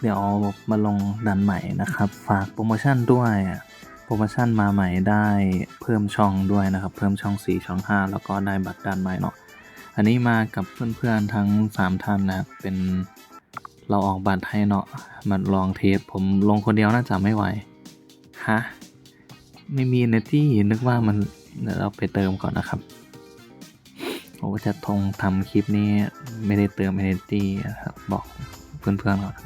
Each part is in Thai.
เดี๋ยวมาลงดันใหม่นะครับ ฝากโปรโมชั่นด้วยโปรโมชั่นมาใหม่ได้เพิ่มช่องด้วยนะครับ เพิ่มช่อง 4 ช่อง 5 แล้วก็ได้บัตรดันใหม่เนาะอันนี้มากับเพื่อนๆทั้ง 3 ท่านนะเป็นเราออกบัตรให้เนาะมาลองเทสผมลงคนเดียวน่าจะไม่ไหวฮะไม่มี energy นึกว่ามันเดี๋ยวเราไปเติมก่อนนะครับผมจะทงทำคลิปนี้ไม่ได้เติม energy นะครับบอกเพื่อนๆก่อน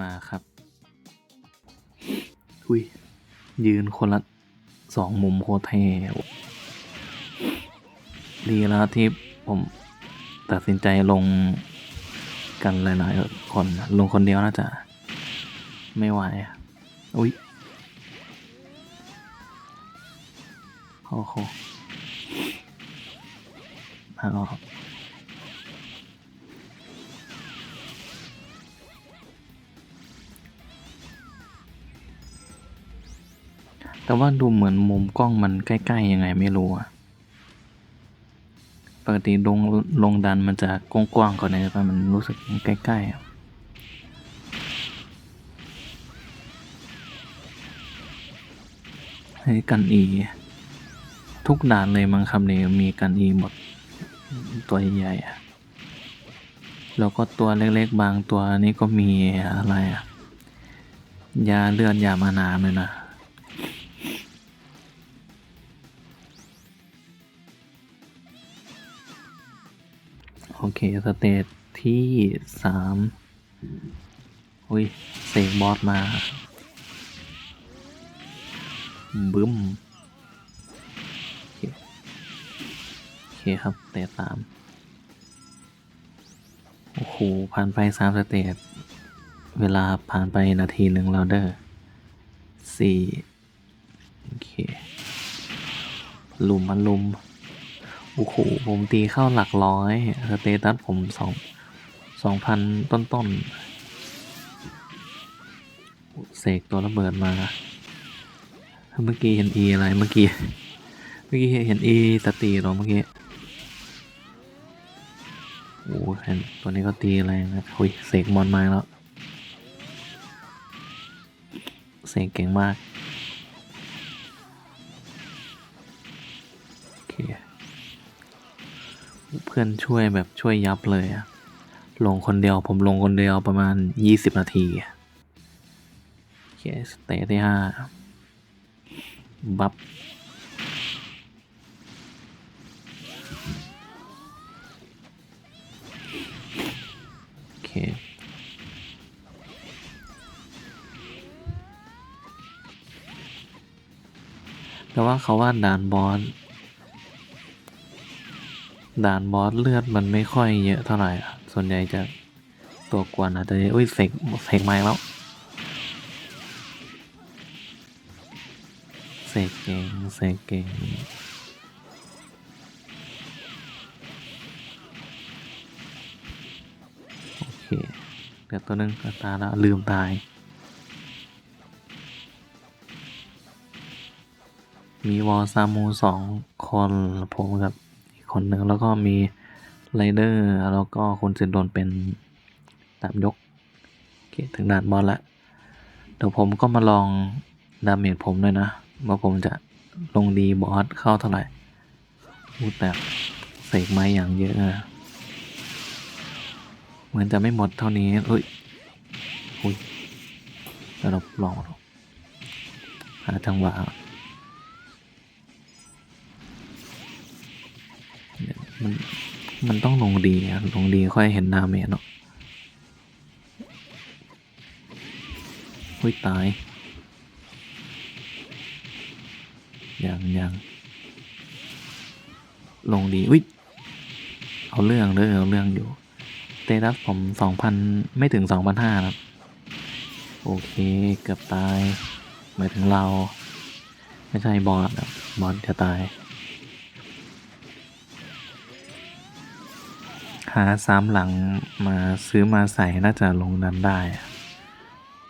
มาครับอุ้ยยืนคนละสองมุมโคเทดีแล้วที่ผมตัดสินใจลงกันหลายๆคนลงคนเดียวน่าจะไม่ไหวอะอุ้ยโอ้โหมาออ แต่ว่าดูเหมือนมุมกล้องมันใกล้ๆยังไงไม่รู้อะปกติลงลงดันมันจะกว้างๆกว่านี้แต่มันรู้สึกใกล้ๆอะให้กันอี ทุกด่านเลยมั้งครับเนี่ยมีกันอีหมดตัวใหญ่ๆอะแล้วก็ตัวเล็กๆบางตัวนี่ก็มีอะไรอะยาเลือดยามานาเลยนะ เคสเตจที่สามอุ้ยเสกบอสมาบึ้มโอเคครับสเตจสามโอ้โห ผ่านไปสามสเตจเวลาผ่านไปนาทีหนึ่งแล้วเด้อสี่โอเคลุมมันลุม โอ้โหผมตีเข้าหลักร้อย สเตตัสผมสองสองพันต้นต้นๆเสกตัวระเบิดมา เมื่อกี้เห็นอีอะไรเมื่อกี้ เมื่อกี้เห็นอีตะตีหรอเมื่อกี้ โอ้โหเห็นตัวนี้ก็ตีแรงนะหุยเสกมอนมาแล้ว เสกเก่งมาก โอเค เพื่อนช่วยแบบช่วยยับเลยอะลงคนเดียวผมลงคนเดียวประมาณยี่สิบนาทีโอเคสเตจที่ห้าบัฟโอเคแต่ว่าเขาว่าด่านบอส ด่านบอสเลือดมันไม่ค่อยเยอะเท่าไหร่อะส่วนใหญ่จะตัวกวนอาจจะอุ้ยเสกเสกไม้แล้วเสกเก่งเสกเก่งโอเคเดี๋ยวตัวหนึงก็ตาแล้วลืมตายมีวอลซามูสองคนผมกับ คนหนึ่งแล้วก็มีไรเดอร์แล้วก็คุณเซนโดนเป็นตามยกโอเคถึงด่านบอลละเดี๋ยวผมก็มาลองดาเมจผมด้วยนะว่าผมจะลงดีบอสเข้าเท่าไหร่พูดแบบเสกไม้อย่างเยอะนะเหมือนจะไม่หมดเท่านี้เฮ้ยอุ้ยเดี๋ยวเราลองดูหาจังหวะ มัน มันต้องลงดีอะลงดีค่อยเห็นดาเมจเนาะหุ้ยตาย ยังยังลงดี อุ้ย เอาเรื่องเด้อเอาเรื่องอยู่ เตตัสผมสองพันไม่ถึงสองพันห้าครับ โอเค เกือบตาย หมายถึงเรา ไม่ใช่บอสครับบอสจะตาย หาสามหลังมาซื้อมาใส่น่าจะลงดันได้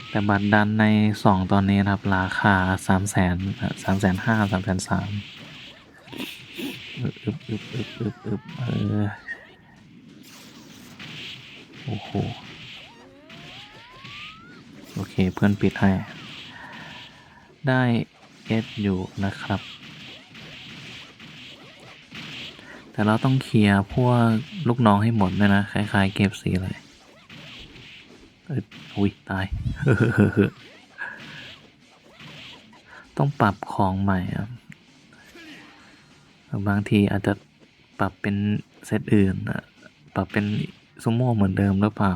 แต่บัตรดันในสองตอนนี้ครับ ราคาสามแสนสามแสนห้าสามแสนสามอึบอึบอึบอึบอึบเออโอ้โห โอเคเพื่อนปิดให้ ได้เอสอยู่นะครับ แต่เราต้องเคลียร์พวกลูกน้องให้หมดด้วยนะ คล้ายๆเก็บสีเลยเอ,อุ้ยตาย ต้องปรับของใหม่อะบบางทีอาจจะปรับเป็นเซตอื่นอะปรับเป็นซูโม่เหมือนเดิมหรือเปล่า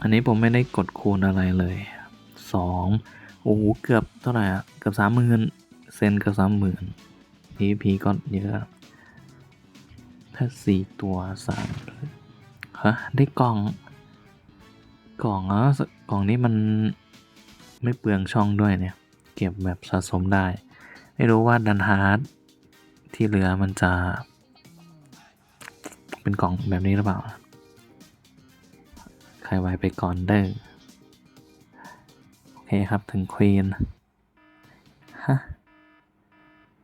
อันนี้ผมไม่ได้กดคูณอะไรเลยสองโอ้โหเกือบเท่าไหร่อะเกือบสามหมื่นเซนเกือบสามหมื่น พีพีก็เยอะ ถ้าสี่ตัวสามฮะได้กล่อง กล่องอ๋อกล่องนี้มันไม่เปลืองช่องด้วยเนี่ย เก็บแบบสะสมได้ ไม่รู้ว่าดันฮาร์ดที่เหลือมันจะ เป็นกล่องแบบนี้หรือเปล่า ใครไวไปก่อนเด้อ โอเคครับถึงควีนฮะ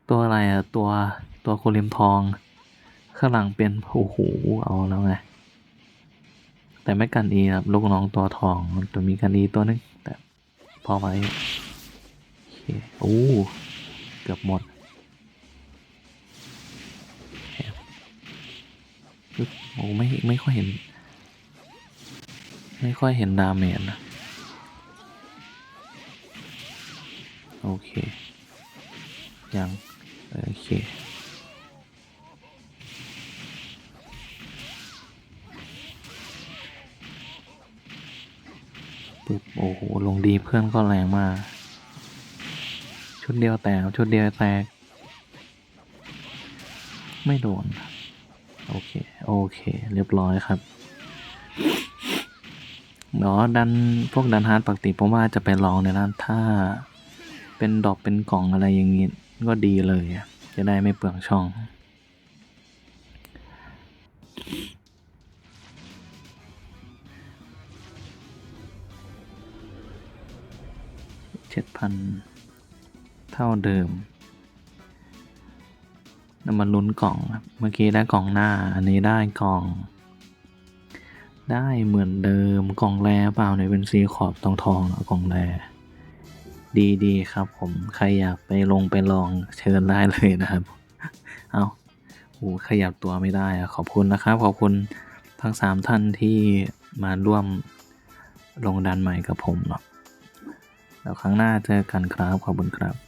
ตัวอะไรอะตัวตัวโคลิมทอง ข้างหลังเป็นโอ้โหเอาแล้วไง แต่ไม่กันอีครับลูกน้องตัวทองตัวมีกันอีตัวนึงแต่พอไว้โอเคโอ้เกือบหมดโอ้ไม่ไม่ค่อยเห็น ไม่ค่อยเห็นดาเมจนะโอเค ยัง โอเคปึ๊บโอ้โห ลงดีเพื่อนก็แรงมาก ชุดเดียวแตก ชุดเดียวแตก ไม่โดน โอเค โอเค เรียบร้อยครับเนาะดันพวกดันฮาร์ดปกติผมว่าจะไปลองในร้านถ้า เป็นดอกเป็นกล่องอะไรอย่างงี้ ก็ดีเลย จะได้ไม่เปลืองช่อง เจ็ดพันเท่าเดิมนำมาลุ้นกล่องครับ เมื่อกี้ได้กล่องหน้า อันนี้ได้กล่อง ได้เหมือนเดิม กล่องแร่เปล่าเนี่ยเป็นสีขอบทองทองๆอะกล่องแร่ ดีดีครับผม ใครอยากไปลงไปลองเชิญได้เลยนะครับ เอาโอ้ขยับตัวไม่ได้อะขอบคุณนะครับ ขอบคุณทั้งสามท่านที่มาร่วมลงดันใหม่กับผมเนาะแล้วครั้งหน้าเจอกันครับ ขอบคุณครับ